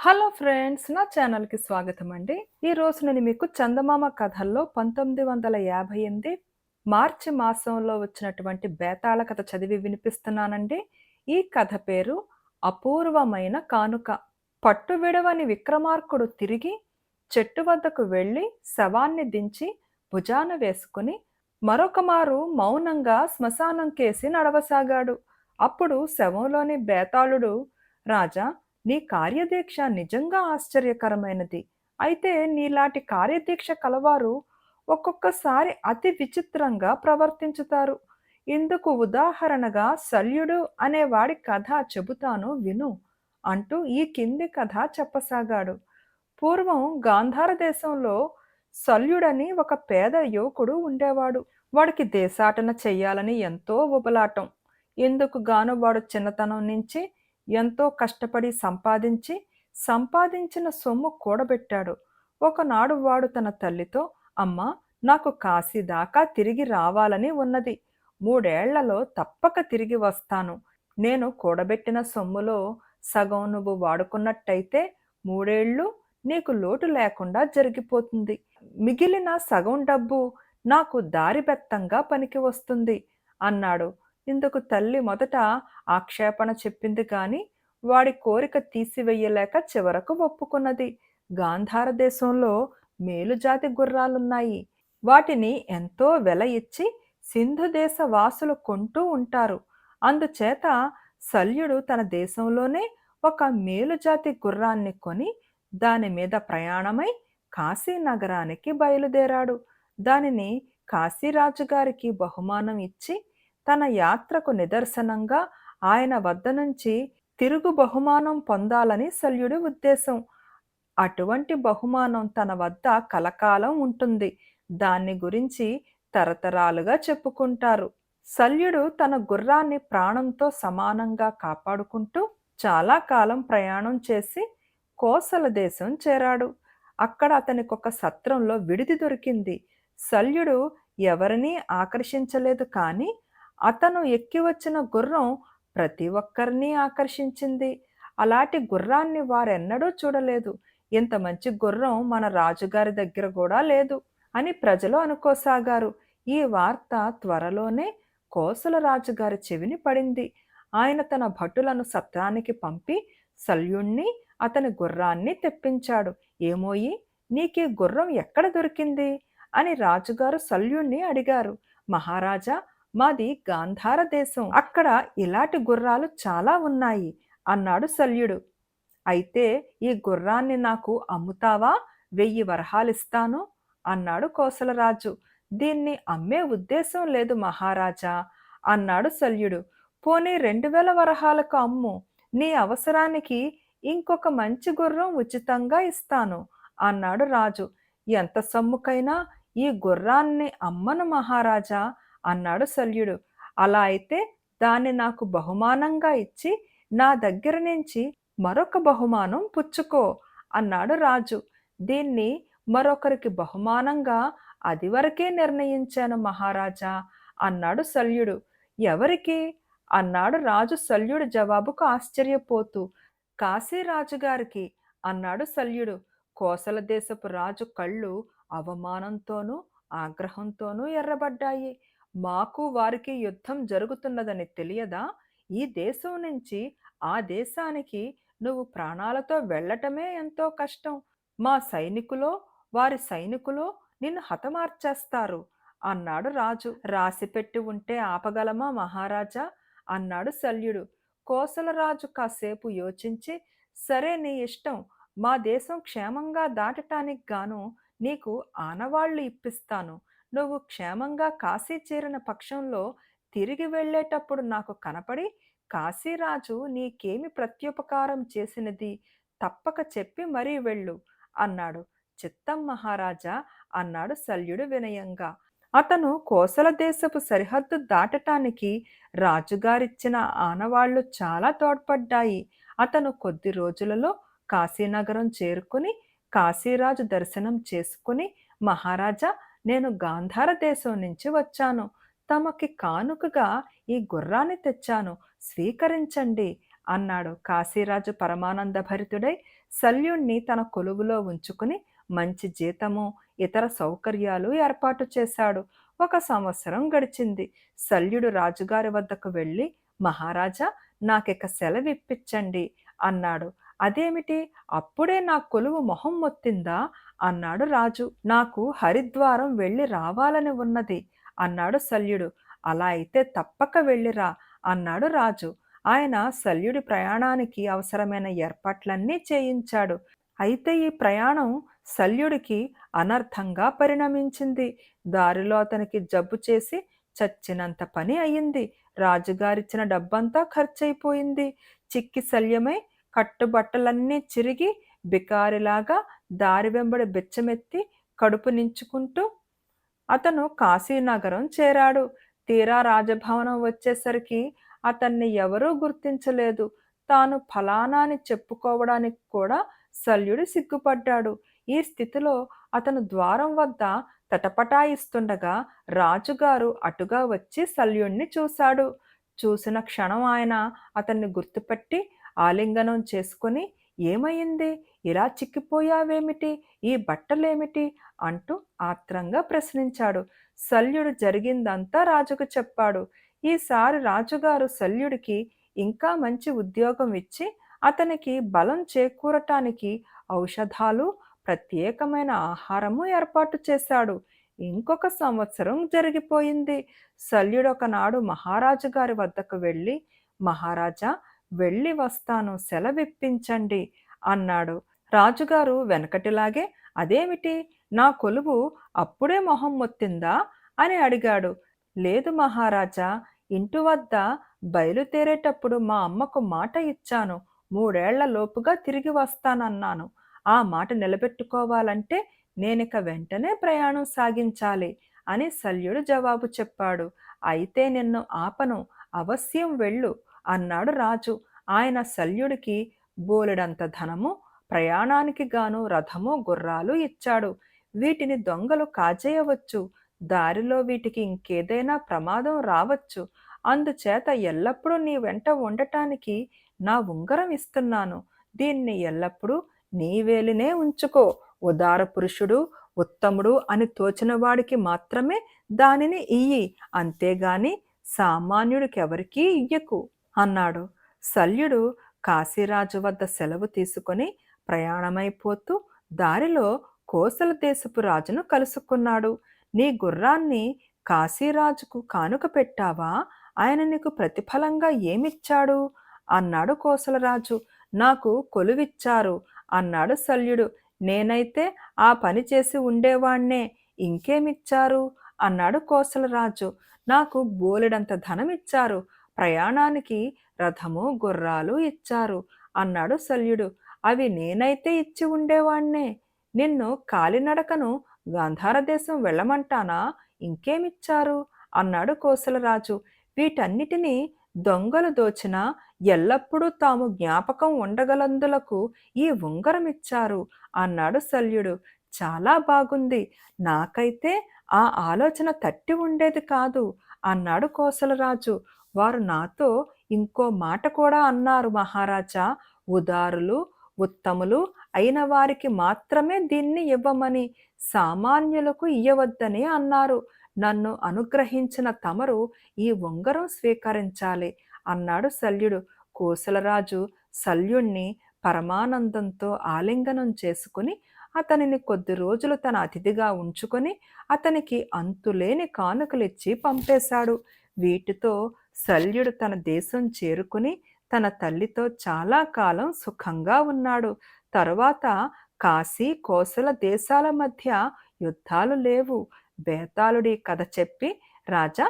Hello friends నా ఛానల్కి స్వాగతం అండి ఈ రోజు నేను మీకు చందమామ కథల్లో పంతొమ్మిది వందల యాభై ఎనిమిది మార్చి మాసంలో వచ్చినటువంటి బేతాళ కథ చదివి వినిపిస్తున్నానండి. ఈ కథ పేరు అపూర్వమైన కానుక. పట్టు విడవని విక్రమార్కుడు తిరిగి చెట్టు వద్దకు వెళ్ళి శవాన్ని దించి భుజాన వేసుకుని మరొక మారు మౌనంగా శ్మశానం కేసి నడవసాగాడు. అప్పుడు శవంలోని బేతాళుడు రాజా నీ కార్యదీక్ష నిజంగా ఆశ్చర్యకరమైనది. అయితే నీలాంటి కార్యదీక్ష కలవారు ఒక్కొక్కసారి అతి విచిత్రంగా ప్రవర్తించుతారు. ఇందుకు ఉదాహరణగా శల్యుడు అనేవాడి కథ చెబుతాను విను అంటూ ఈ కింది కథ చెప్పసాగాడు. పూర్వం గాంధార దేశంలో శల్యుడని ఒక పేద యువకుడు ఉండేవాడు. వాడికి దేశాటన చెయ్యాలని ఎంతో ఉబలాటం. ఇందుకు గాను వాడు చిన్నతనం నుంచి ఎంతో కష్టపడి సంపాదించి సంపాదించిన సొమ్ము కూడబెట్టాడు. ఒకనాడు వాడు తన తల్లితో అమ్మ నాకు కాశీ దాకా తిరిగి రావాలని ఉన్నది. మూడేళ్ళలో తప్పక తిరిగి వస్తాను. నేను కూడబెట్టిన సొమ్ములో సగం నువ్వు వాడుకున్నట్టయితే మూడేళ్ళు నీకు లోటు లేకుండా జరిగిపోతుంది. మిగిలిన సగం డబ్బు నాకు దారిబెత్తంగా పనికి వస్తుంది అన్నాడు. ఇందుకు తల్లి మొదట ఆక్షేపణ చెప్పింది కానీ వాడి కోరిక తీసివేయలేక చివరకు ఒప్పుకున్నది. గాంధార దేశంలో మేలుజాతి గుర్రాలున్నాయి. వాటిని ఎంతో వెల ఇచ్చి సింధు దేశ వాసులు కొంటూ ఉంటారు. అందుచేత శల్యుడు తన దేశంలోనే ఒక మేలుజాతి గుర్రాన్ని కొని దాని మీద ప్రయాణమై కాశీ నగరానికి బయలుదేరాడు. దానిని కాశీరాజు గారికి బహుమానం ఇచ్చి తన యాత్రకు నిదర్శనంగా ఆయన వద్ద నుంచి తిరుగు బహుమానం పొందాలని శల్యుడి ఉద్దేశం. అటువంటి బహుమానం తన వద్ద కలకాలం ఉంటుంది. దాన్ని గురించి తరతరాలుగా చెప్పుకుంటారు. శల్యుడు తన గుర్రాన్ని ప్రాణంతో సమానంగా కాపాడుకుంటూ చాలా కాలం ప్రయాణం చేసి కోసల దేశం చేరాడు. అక్కడ అతనికి ఒక సత్రంలో విడిది దొరికింది. శల్యుడు ఎవరినీ ఆకర్షించలేదు కానీ అతను ఎక్కి వచ్చిన గుర్రం ప్రతి ఒక్కరిని ఆకర్షించింది. అలాంటి గుర్రాన్ని వారెన్నడూ చూడలేదు. ఇంత మంచి గుర్రం మన రాజుగారి దగ్గర కూడా లేదు అని ప్రజలు అనుకోసాగారు. ఈ వార్త త్వరలోనే కోసల రాజుగారి చెవిని పడింది. ఆయన తన భటులను సత్రానికి పంపి శల్యుణ్ణి అతని గుర్రాన్ని తెప్పించాడు. ఏమోయి నీకీ గుర్రం ఎక్కడ దొరికింది? అని రాజుగారు శల్యుణ్ణి అడిగారు. మహారాజా మాది గాంధార దేశం. అక్కడ ఇలాంటి గుర్రాలు చాలా ఉన్నాయి అన్నాడు శల్యుడు. అయితే ఈ గుర్రాన్ని నాకు అమ్ముతావా? వెయ్యి వరహాలిస్తాను అన్నాడు కోసలరాజు. దీన్ని అమ్మే ఉద్దేశం లేదు మహారాజా అన్నాడు శల్యుడు. పోనీ రెండు వేల వరహాలకు అమ్ము నీ అవసరానికి ఇంకొక మంచి గుర్రం ఉచితంగా ఇస్తాను అన్నాడు రాజు. ఎంత సొమ్ముకైనా ఈ గుర్రాన్ని అమ్మను మహారాజా అన్నాడు శల్యుడు. అలా అయితే దాన్ని నాకు బహుమానంగా ఇచ్చి నా దగ్గర నుంచి మరొక బహుమానం పుచ్చుకో అన్నాడు రాజు. దీన్ని మరొకరికి బహుమానంగా అది వరకే నిర్ణయించాను మహారాజా అన్నాడు శల్యుడు. ఎవరికి? అన్నాడు రాజు శల్యుడు జవాబుకు ఆశ్చర్యపోతూ. కాశీరాజుగారికి అన్నాడు శల్యుడు. కోసల దేశపు రాజు కళ్ళు అవమానంతోనూ ఆగ్రహంతోనూ ఎర్రబడ్డాయి. మాకు వారికి యుద్ధం జరుగుతున్నదని తెలియదా? ఈ దేశం నుంచి ఆ దేశానికి నువ్వు ప్రాణాలతో వెళ్ళటమే ఎంతో కష్టం. మా సైనికులో వారి సైనికులో నిన్ను హతమార్చేస్తారు అన్నాడు రాజు. రాసిపెట్టి ఉంటే ఆపగలమా మహారాజా? అన్నాడు శల్యుడు. కోసలరాజు కాసేపు యోచించి సరే నీ ఇష్టం మా దేశం క్షేమంగా దాటటానికి గాను నీకు ఆనవాళ్ళు ఇప్పిస్తాను. నువ్వు క్షేమంగా కాశీ చేరిన పక్షంలో తిరిగి వెళ్ళేటప్పుడు నాకు కనపడి కాశీరాజు నీకేమి ప్రత్యుపకారం చేసినది? తప్పక చెప్పి మరీ వెళ్ళు అన్నాడు. చిత్తం మహారాజా అన్నాడు శల్యుడు వినయంగా. అతను కోసల దేశపు సరిహద్దు దాటటానికి రాజుగారిచ్చిన ఆనవాళ్ళు చాలా తోడ్పడ్డాయి. అతను కొద్ది రోజులలో కాశీనగరం చేరుకుని కాశీరాజు దర్శనం చేసుకుని మహారాజా నేను గాంధార దేశం నుంచి వచ్చాను. తమకి కానుకగా ఈ గుర్రాన్ని తెచ్చాను. స్వీకరించండి అన్నాడు. కాశీరాజు పరమానంద భరితుడై శల్యుణ్ణి తన కొలువులో ఉంచుకుని మంచి జీతము ఇతర సౌకర్యాలు ఏర్పాటు చేశాడు. ఒక సంవత్సరం గడిచింది. శల్యుడు రాజుగారి వద్దకు వెళ్ళి మహారాజా నాకిక సెలవిప్పించండి అన్నాడు. అదేమిటి? అప్పుడే నా కొలువు మొహం మొత్తిందా? అన్నాడు రాజు. నాకు హరిద్వారం వెళ్ళి రావాలని ఉన్నది. అన్నాడు శల్యుడు అలా అయితే తప్పక వెళ్ళిరా అన్నాడు రాజు. ఆయన శల్యుడి ప్రయాణానికి అవసరమైన ఏర్పాట్లన్నీ చేయించాడు. అయితే ఈ ప్రయాణం శల్యుడికి అనర్థంగా పరిణమించింది. దారిలో అతనికి జబ్బు చేసి చచ్చినంత పని అయింది. రాజుగారిచ్చిన డబ్బంతా ఖర్చయిపోయింది. చిక్కి శల్యమై కట్టుబట్టలన్నీ చిరిగి బికారిలాగా దారి వెంబడి బెచ్చమెత్తి కడుపు నించుకుంటూ అతను కాశీనగరం చేరాడు. తీరా రాజభవనం వచ్చేసరికి అతన్ని ఎవరూ గుర్తించలేదు. తాను ఫలానాని చెప్పుకోవడానికి కూడా శల్యుడు సిగ్గుపడ్డాడు. ఈ స్థితిలో అతను ద్వారం వద్ద తటపటాయిస్తుండగా రాజుగారు అటుగా వచ్చి శల్యుణ్ణి చూశాడు. చూసిన క్షణం ఆయన అతన్ని గుర్తుపెట్టి ఆలింగనం చేసుకుని ఏమైంది ఇలా చిక్కిపోయావేమిటి? ఈ బట్టలేమిటి? అంటూ ఆత్రంగా ప్రశ్నించాడు. శల్యుడు జరిగిందంతా రాజుకు చెప్పాడు. ఈసారి రాజుగారు శల్యుడికి ఇంకా మంచి ఉద్యోగం ఇచ్చి అతనికి బలం చేకూరటానికి ఔషధాలు ప్రత్యేకమైన ఆహారము ఏర్పాటు చేశాడు. ఇంకొక సంవత్సరం జరిగిపోయింది. శల్యుడొకనాడు మహారాజు గారి వద్దకు వెళ్ళి మహారాజా వెళ్ళి వస్తాను. సెలవిప్పించండి అన్నాడు. రాజుగారు వెనకటిలాగే అదేమిటి? నా కొలువు అప్పుడే మొహం మొత్తిందా? అని అడిగాడు. లేదు మహారాజా ఇంటి వద్ద బయలుదేరేటప్పుడు మా అమ్మకు మాట ఇచ్చాను. మూడేళ్ళ లోపుగా తిరిగి వస్తానన్నాను. ఆ మాట నిలబెట్టుకోవాలంటే నేనిక వెంటనే ప్రయాణం సాగించాలి అని శల్యుడు జవాబు చెప్పాడు. అయితే నిన్ను ఆపను. అవశ్యం వెళ్ళు అన్నాడు రాజు. ఆయన శల్యుడికి బోలెడంత ధనము ప్రయాణానికి గాను రథము గుర్రాలు ఇచ్చాడు. వీటిని దొంగలు కాజేయవచ్చు. దారిలో వీటికి ఇంకేదైనా ప్రమాదం రావచ్చు. అందుచేత ఎల్లప్పుడూ నీ వెంట ఉండటానికి నా ఉంగరం ఇస్తున్నాను. దీన్ని ఎల్లప్పుడూ నీ వేలినే ఉంచుకో. ఉదార పురుషుడు ఉత్తముడు అని తోచిన వాడికి మాత్రమే దానిని ఇయ్యి. అంతేగాని సామాన్యుడికెవరికీ ఇయ్యకు అన్నాడు. శల్యుడు కాశీరాజు వద్ద సెలవు తీసుకొని ప్రయాణమైపోతూ దారిలో కోసల దేశపు రాజును కలుసుకున్నాడు. నీ గుర్రాన్ని కాశీరాజుకు కానుక పెట్టావా? ఆయన నీకు ప్రతిఫలంగా ఏమిచ్చాడు? అన్నాడు కోసలరాజు నాకు కొలువిచ్చారు అన్నాడు శల్యుడు. నేనైతే ఆ పని చేసి ఉండేవాణ్ణే ఇంకేమిచ్చారు? అన్నాడు కోసలరాజు నాకు బోలెడంత ధనం ఇచ్చారు ప్రయాణానికి రథము గుర్రాలు ఇచ్చారు అన్నాడు శల్యుడు. అవి నేనైతే ఇచ్చి ఉండేవాణ్ణే. నిన్ను కాలినడకను గాంధార దేశం వెళ్ళమంటానా? ఇంకేమిచ్చారు? అన్నాడు కోసలరాజు. వీటన్నిటినీ దొంగలు దోచిన ఎల్లప్పుడూ తాము జ్ఞాపకం ఉండగలందులకు ఈ ఉంగరం ఇచ్చారు అన్నాడు శల్యుడు. చాలా బాగుంది. నాకైతే ఆ ఆలోచన తట్టి ఉండేది కాదు అన్నాడు కోసలరాజు. వారు నాతో ఇంకో మాట కూడా అన్నారు మహారాజా. ఉదారులు ఉత్తములు అయిన వారికి మాత్రమే దీన్ని ఇవ్వమని సామాన్యులకు ఇయ్యవద్దని అన్నారు. నన్ను అనుగ్రహించిన తమరు ఈ ఉంగరం స్వీకరించాలి అన్నాడు శల్యుడు. కోసలరాజు శల్యుణ్ణి పరమానందంతో ఆలింగనం చేసుకుని అతనిని కొద్ది రోజులు తన అతిథిగా ఉంచుకొని అతనికి అంతులేని కానుకలిచ్చి పంపేశాడు. వీటితో శల్యుడు తన దేశం చేరుకుని తన తల్లితో చాలా కాలం సుఖంగా ఉన్నాడు. తరువాత కాశీ కోసల దేశాల మధ్య యుద్ధాలు లేవు. బేతాళుడి కథ చెప్పి రాజా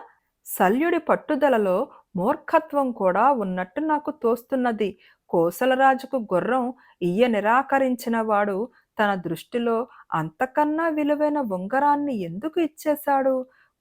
శల్యుడి పట్టుదలలో మూర్ఖత్వం కూడా ఉన్నట్టు నాకు తోస్తున్నది. కోసలరాజుకు గుర్రం ఈయ నిరాకరించిన వాడు తన దృష్టిలో అంతకన్నా విలువైన ఉంగరాన్ని ఎందుకు ఇచ్చేశాడు?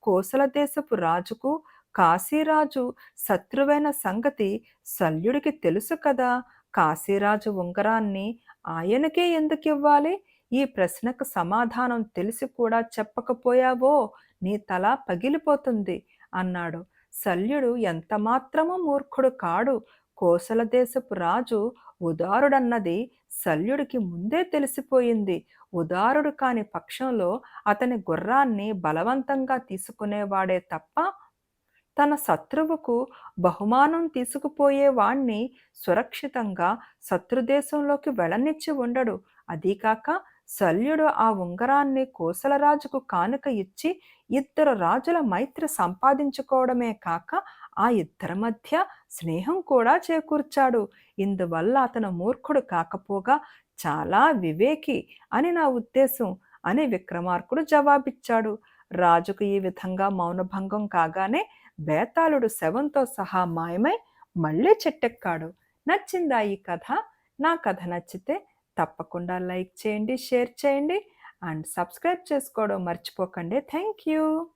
కోసల దేశపు రాజుకు కాశీరాజు శత్రువైన సంగతి శల్యుడికి తెలుసు కదా. కాశీరాజు ఉంగరాన్ని ఆయనకే ఎందుకు ఇవ్వాలి? ఈ ప్రశ్నకు సమాధానం తెలిసి కూడా చెప్పకపోయావో? నీ తల పగిలిపోతుంది అన్నాడు. శల్యుడు ఎంతమాత్రమూ మూర్ఖుడు కాడు. కోసల దేశపు రాజు ఉదారుడన్నది శల్యుడికి ముందే తెలిసిపోయింది. ఉదారుడు కాని పక్షంలో అతని గుర్రాన్ని బలవంతంగా తీసుకునేవాడే తప్ప తన శత్రువుకు బహుమానం తీసుకుపోయేవాణ్ణి సురక్షితంగా శత్రుదేశంలోకి వెళ్ళనిచ్చి ఉండడు. అదీకాక శల్యుడు ఆ ఉంగరాన్ని కోసలరాజుకు కానుక ఇచ్చి ఇద్దరు రాజుల మైత్రి సంపాదించుకోవడమే కాక ఆ ఇద్దరి మధ్య స్నేహం కూడా చేకూర్చాడు. ఇందువల్ల అతను మూర్ఖుడు కాకపోగా చాలా వివేకి అని నా ఉద్దేశం అని విక్రమార్కుడు జవాబిచ్చాడు. రాజుకు ఈ విధంగా మౌనభంగం కాగానే బేతాళుడు శవంతో సహా మాయమై మళ్ళీ చెట్టెక్కాడు. నచ్చిందా ఈ కథ? నా కథ నచ్చితే తప్పకుండా లైక్ చేయండి షేర్ చేయండి అండ్ సబ్స్క్రైబ్ చేసుకోవడం మర్చిపోకండి. Thank you.